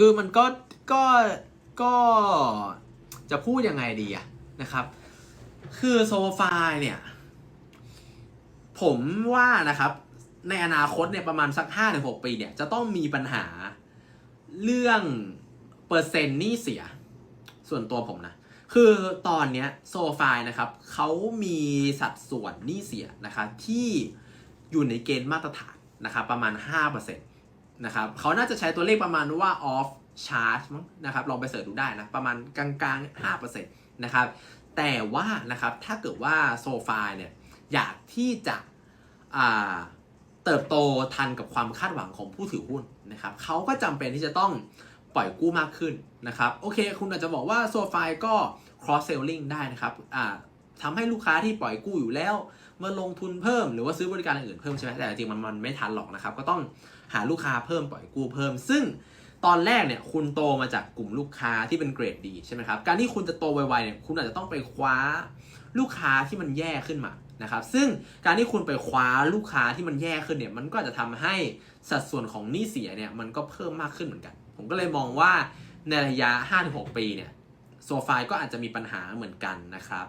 คือมันก็ก็ก็จะพูดยังไงดีอะนะครับ คือโซฟาเนี่ย ผมว่านะครับ ในอนาคตเนี่ยประมาณสักห้าถึงหกปีเนี่ย จะต้องมีปัญหาเรื่องเปอร์เซ็นต์หนี้เสีย ส่วนตัวผมนะ คือตอนเนี้ยโซฟานะครับเขามีสัดส่วนหนี้เสียนะครับที่อยู่ในเกณฑ์มาตรฐานนะครับประมาณ 5% นะครับเขาน่าจะใช้ตัวเลขประมาณว่า off charge มั้งนะครับลองไปเสิร์ชดูได้นะ ประมาณกลางๆ5%นะครับแต่ว่านะครับถ้าเกิดว่าโซฟาเนี่ยอยากที่จะเติบโตทันกับความคาดหวังของผู้ถือหุ้นนะครับเขาก็จำเป็นที่จะต้องปล่อยกู้มากขึ้นนะครับโอเคคุณอาจจะบอกว่าโซฟาก็ cross selling ได้นะครับทำให้ลูกค้าที่ปล่อยกู้อยู่แล้ว มาลงทุนเพิ่มหรือว่าซื้อบริการอื่นเพิ่มใช่ไหมแต่จริงมันมันไม่ทันหรอกนะครับ ก็ต้องหาลูกค้าเพิ่มปล่อยกู้เพิ่ม ซึ่งตอนแรกเนี่ยคุณโตมาจากกลุ่มลูกค้าที่เป็นเกรดดีใช่ไหมครับ การที่คุณจะโตไวๆเนี่ยคุณอาจจะต้องไปคว้าลูกค้าที่มันแย่ขึ้นมานะครับ ซึ่งการที่คุณไปคว้าลูกค้าที่มันแย่ขึ้นเนี่ย มันก็จะทำให้สัดส่วนของหนี้เสียเนี่ยมันก็เพิ่มมากขึ้นเหมือนกัน ผมก็เลยมองว่าในระยะ 5-6 ปีเนี่ยโซฟาก็อาจจะมีปัญหาเหมือนกันนะครับ